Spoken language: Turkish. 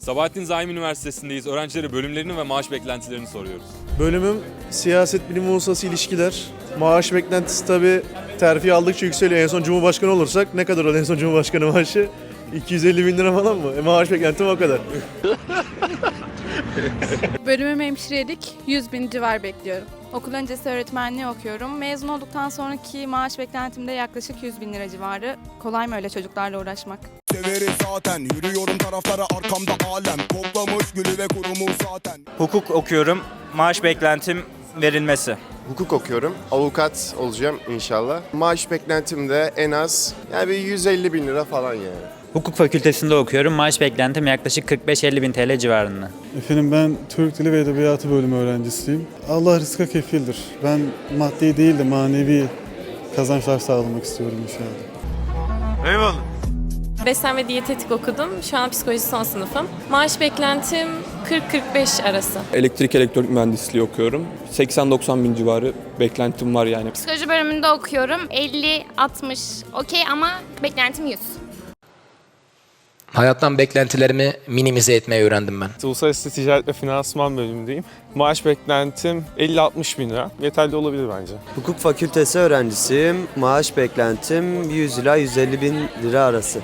Sabahattin Zaim Üniversitesi'ndeyiz. Öğrencilere bölümlerini ve maaş beklentilerini soruyoruz. Bölümüm siyaset bilimi uluslararası ilişkiler. Maaş beklentisi tabii terfi aldıkça yükseliyor. En son Cumhurbaşkanı olursak ne kadar olur en son Cumhurbaşkanı maaşı? 250 bin lira falan mı? E, maaş beklentim o kadar. Bölümüm hemşirelik, 100 bin civar bekliyorum. Okul öncesi öğretmenliği okuyorum. Mezun olduktan sonraki maaş beklentim de yaklaşık 100 bin lira civarı. Kolay mı öyle çocuklarla uğraşmak? Severiz zaten Yürüyorum taraflara arkamda alem Toplamış gülü ve kurumu zaten Hukuk okuyorum. Maaş beklentim verilmesi. Hukuk okuyorum. Avukat olacağım inşallah. Maaş beklentim de en az yani bir 150 bin lira falan yani. Hukuk fakültesinde okuyorum. Maaş beklentim yaklaşık 45-50 bin TL civarında. Efendim ben Türk Dili ve Edebiyatı bölümü öğrencisiyim. Allah rızka kefildir. Ben maddi değil de manevi kazançlar sağlamak istiyorum inşallah. Beslen ve diyetetik okudum. Şu an psikoloji son sınıfım. Maaş beklentim 40-45 arası. Elektrik elektronik mühendisliği okuyorum. 80-90 bin civarı beklentim var yani. Psikoloji bölümünde okuyorum. 50-60 okey ama beklentim 100. Hayattan beklentilerimi minimize etmeyi öğrendim ben. Uluslararası Ticaret ve Finansman bölümündeyim. Maaş beklentim 50-60 bin lira. Yeterli olabilir bence. Hukuk fakültesi öğrencisiyim. Maaş beklentim 100 ila 150 bin lira arası.